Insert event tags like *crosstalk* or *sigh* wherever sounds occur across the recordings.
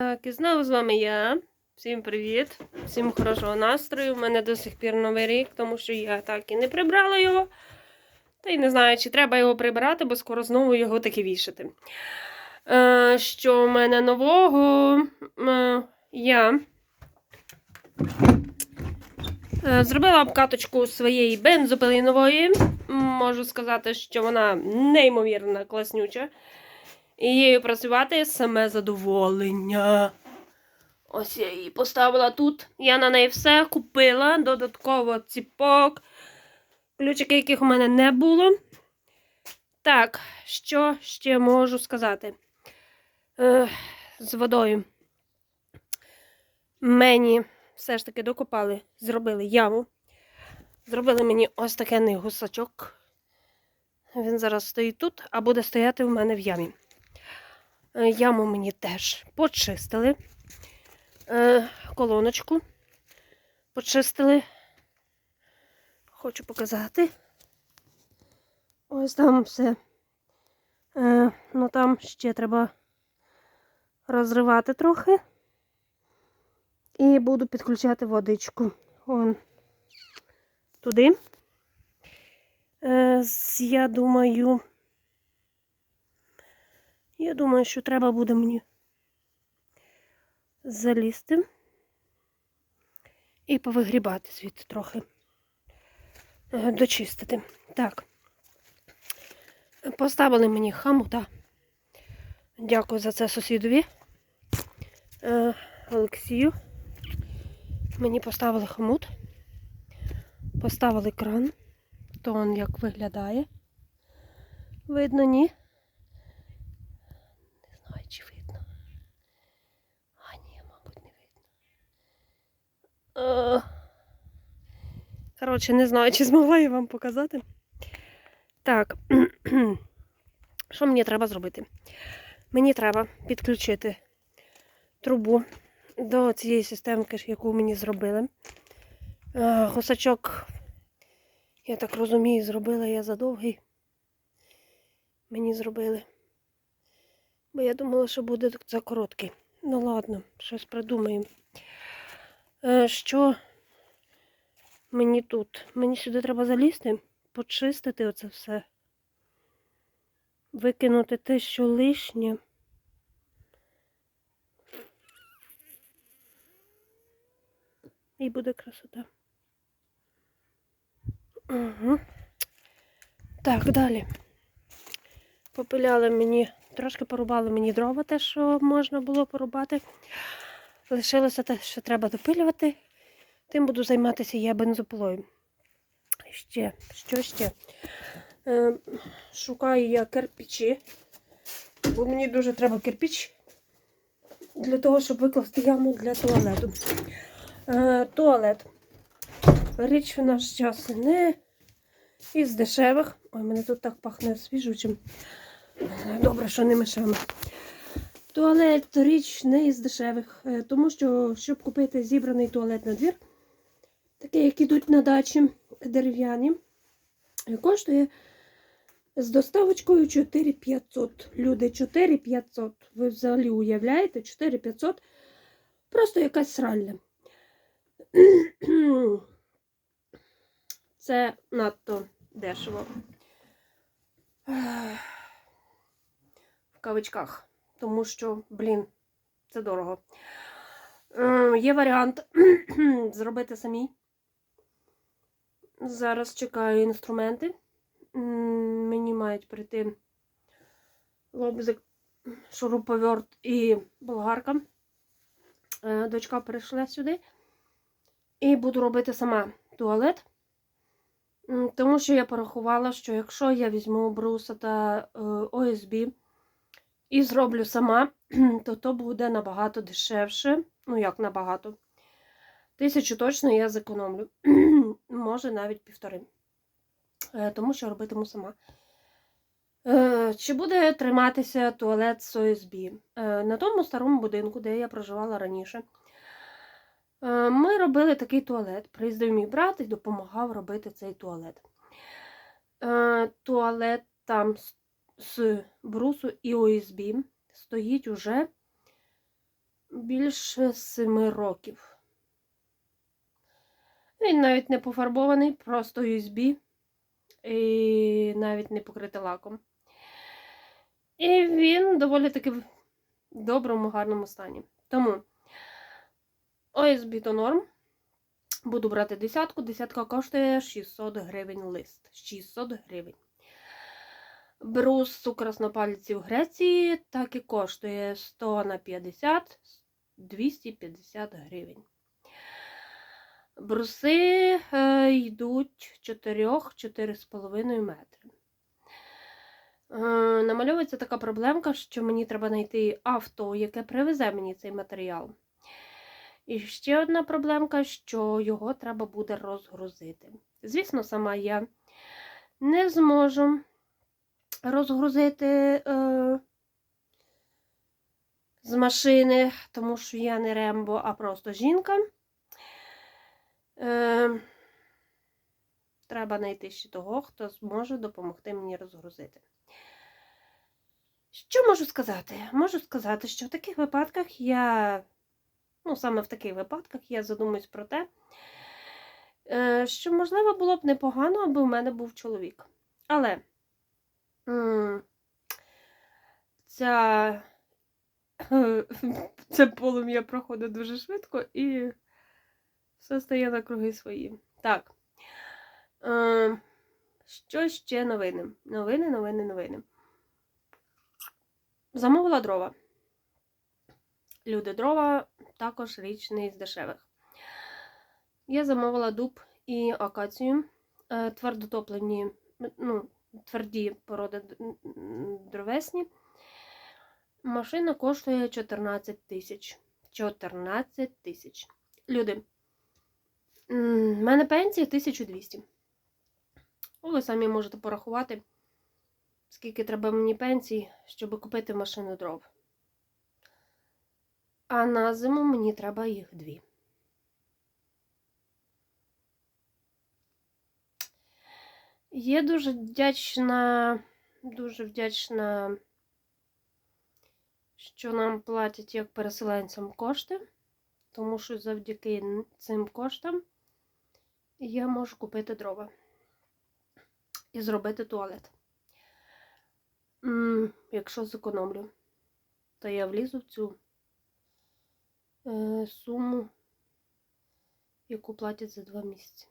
Так, і знову з вами я. Всім привіт, всім хорошого настрою. У мене до сих пір новий рік, тому що я так і не прибрала його. Та й не знаю, чи треба його прибирати, бо скоро знову його таки вішати. Е, що в мене нового? Е, я е, зробила обкаточку своєї бензопилинової. Можу сказати, що вона неймовірно класнюча. І працювати саме задоволення. Ось я її поставила тут. Я на неї все купила. Додатково ціпок. Ключики, яких у мене не було. Так, що ще можу сказати? Е, з водою. Мені все ж таки докопали, зробили яму. Зробили мені ось такий гусачок. Він зараз стоїть тут, а буде стояти в мене в ямі. Е, Яму мені теж почистили. Е, Колоночку почистили. Хочу показати. Ось там все. Е, Ну там ще треба розривати трохи. І буду підключати водичку. Вон туди. Я думаю. Я думаю, що треба буде мені залізти і повигрібати звідти трохи. Е, Дочистити. Так. Поставили мені хамута. Дякую за це сусідові. Е, Олексію. Мені поставили хомут. Поставили кран. То он як виглядає. Видно, ні. Не знаю, чи видно. А, ні, мабуть, не видно. Е, Коротше, не знаю, чи змогла я вам показати. Так, *clears throat* що мені треба зробити? Мені треба підключити трубу до цієї системки, яку мені зробили. Гусачок, я так розумію, зробила я задовгий. Мені зробили. Бо я думала, що буде за короткий. Ну ладно, щось придумаємо. Е, що мені тут? Мені сюди треба залізти, почистити оце все. Викинути те, що лишнє. І буде красота. Угу. Так, далі. Попиляли мені, трошки порубали мені дрова, те, що можна було порубати. Лишилося те, що треба допилювати. Тим буду займатися я бензопилою. Ще, що ще? Е, шукаю я кирпичі, бо мені дуже треба кирпич для того, щоб викласти яму для туалету. Е, туалет. Річ в наш час не із дешевих. Ой, мене тут так пахне свіжучим. Добре, що не мишами. Туалет річ не із дешевих, е, тому що, щоб купити зібраний туалет на двір, такий, як ідуть на дачі дерев'яні, е, коштує з доставочкою 4500. Люди, 4500. Ви взагалі уявляєте? 4500. Просто якась сральня. Це надто дешево. В кавичках. Тому що, блін, це дорого. Е, Є варіант *clears throat* зробити самі. Зараз чекаю інструменти. Мені мають прийти лобзик, шуруповерт і болгарка. Е, Дочка перейшла сюди. І буду робити сама туалет. Тому що я порахувала, що якщо я візьму бруса та е, ОСБ і зроблю сама, *clears throat* то то буде набагато дешевше. Ну, як набагато. Тисячу точно я зекономлю. *clears throat* Може навіть півтори. Е, Тому що робитиму сама. Е, Чи буде триматися туалет з ОСБ? Е, На тому старому будинку, де я проживала раніше, ми робили такий туалет. Приїздив мій брат і допомагав робити цей туалет. Туалет там з брусу і ОСБ стоїть уже більше семи років. Він навіть не пофарбований, просто USB і навіть не покритий лаком. І він доволі таки в доброму, гарному стані. Тому OSB то норм. Буду брати десятку. Десятка коштує 600 гривень лист. 600 гривень. Беру з в Греції, так і коштує 100 на 50, 250 гривень. Бруси е, йдуть 4-4,5 метри. Е, намальовується така проблемка, що мені треба знайти авто, яке привезе мені цей матеріал. І ще одна проблемка, що його треба буде розгрузити. Звісно, сама я не зможу розгрузити е, з машини, тому що я не Рембо, а просто жінка. Е, треба знайти ще того, хто зможе допомогти мені розгрузити. Що можу сказати? Можу сказати, що в таких випадках я, ну, саме в таких випадках я задумуюсь про те, е, що, можливо, було б непогано, аби в мене був чоловік. Але ця, *laughs* це полум'я проходить дуже швидко і все стає на круги свої. Так. Е, що ще новини? Новини, новини, новини. Замовила дрова. Люди дрова також річ не із дешевих. Я замовила дуб і акацію, е, твердотоплені, ну, тверді породи дровесні. Машина коштує 14 тисяч. 14 тисяч. Люди. У мене пенсія 1200. Ви самі можете порахувати, скільки треба мені пенсій, щоб купити машину дров. А на зиму мені треба їх дві. Є дуже вдячна, дуже вдячна, що нам платять як переселенцям кошти, тому що завдяки цим коштам я можу купити дрова і зробити туалет. М, Якщо зекономлю, то я влізу в цю е, суму, яку платять за два місяці.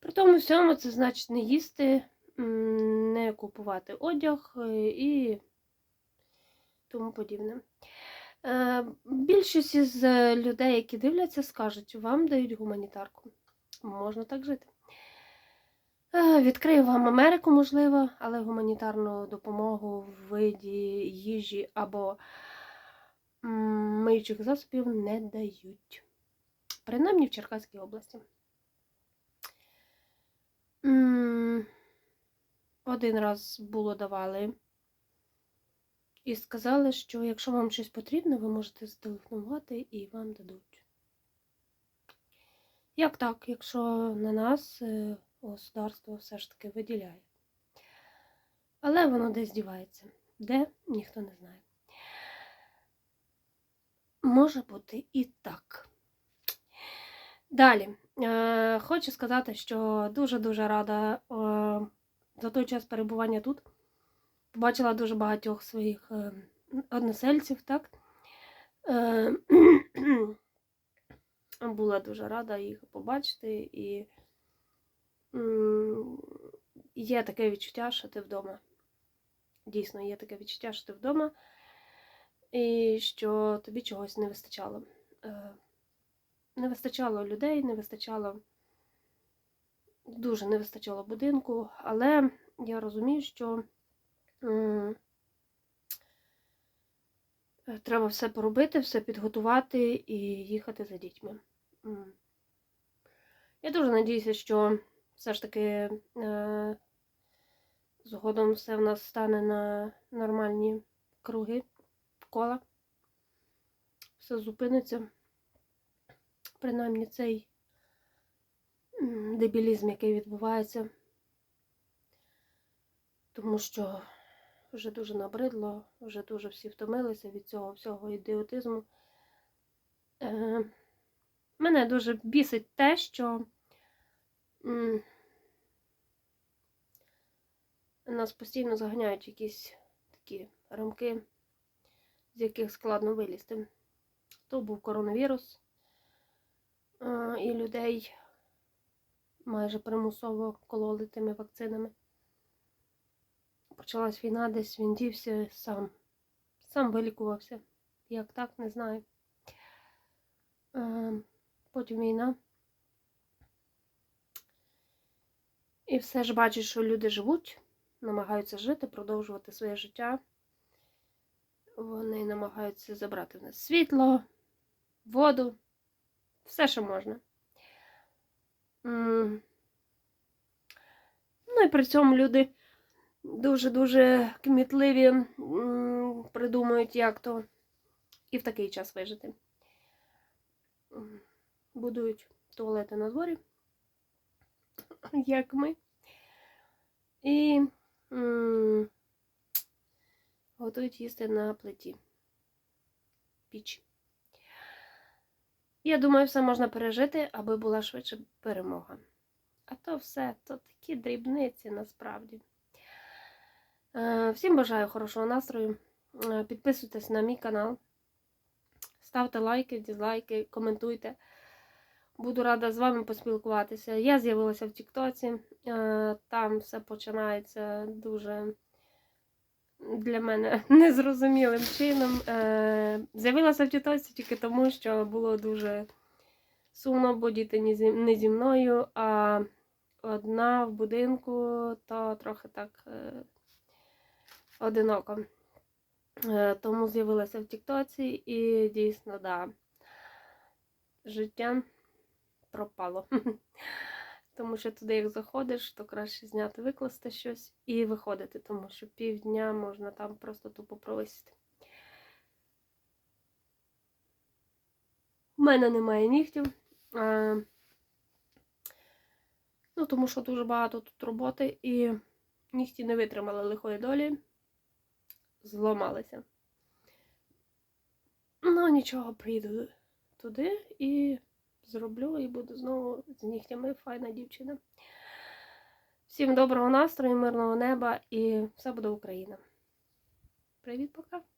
При тому всьому це значить не їсти, не купувати одяг е, і тому подібне. Е, Більшість із е, людей, які дивляться, скажуть, вам дають гуманітарку. Можна так жити. Е, Відкрию вам Америку, можливо, але гуманітарну допомогу в виді їжі або миючих засобів не дають. Принаймні в Черкаській області. Один раз було давали. І сказали, що якщо вам щось потрібно, ви можете зателефонувати і вам дадуть. Як так, якщо на нас е, государство все ж таки виділяє? Але воно десь дівається. Де, ніхто не знає. Може бути і так. Далі. Е, хочу сказати, що дуже-дуже рада е, за той час перебування тут. Побачила дуже багатьох своїх е, односельців, так? Е, *clears throat* була дуже рада їх побачити, і є таке відчуття, що ти вдома. Дійсно, є таке відчуття, що ти вдома, і що тобі чогось не вистачало. Е, Не вистачало людей, не вистачало, дуже не вистачало будинку, але я розумію, що треба все поробити, все підготувати і їхати за дітьми. Я дуже надіюся, що все ж таки е, згодом все в нас стане на нормальні круги, кола. Все зупиниться. Принаймні цей дебілізм, який відбувається. Тому що вже дуже набридло, вже дуже всі втомилися від цього всього ідіотизму. Е, мене дуже бісить те, що м, нас постійно заганяють якісь такі рамки, з яких складно вилізти. То був коронавірус, е, і людей майже примусово кололи тими вакцинами. Почалась війна, десь він дівся сам. Сам вилікувався. Як так, не знаю. Е, Потім війна. І все ж бачиш, що люди живуть, намагаються жити, продовжувати своє життя. Вони намагаються забрати в нас світло, воду, все, що можна. Ну і при цьому люди дуже-дуже кмітливі м, придумують, як то і в такий час вижити. Будують туалети на дворі, як ми. І готують їсти на плиті. Піч. Я думаю, все можна пережити, аби була швидше перемога. А то все, то такі дрібниці насправді. Е, Всім бажаю хорошого настрою. Е, Підписуйтесь на мій канал. Ставте лайки, дізлайки, коментуйте. Буду рада з вами поспілкуватися. Я з'явилася в Тіктоці. Е, Там все починається дуже для мене *laughs* незрозумілим чином. З'явилася в Тіктоці тільки тому, що було дуже сумно, бо діти не зі- мною, а одна в будинку, то трохи так одиноко. Е, Тому з'явилася в Тіктоці і дійсно, да, життя пропало. *laughs* Тому що туди, як заходиш, то краще зняти, викласти щось і виходити, тому що півдня можна там просто тупо провисіти. У мене немає нігтів. А, ну, тому що дуже багато тут роботи і нігті не витримали лихої долі, зламалися. Ну, нічого, прийду туди і зроблю, і буду знову з нігтями файна дівчина. Всім доброго настрою, мирного неба і все буде Україна. Привіт, пока!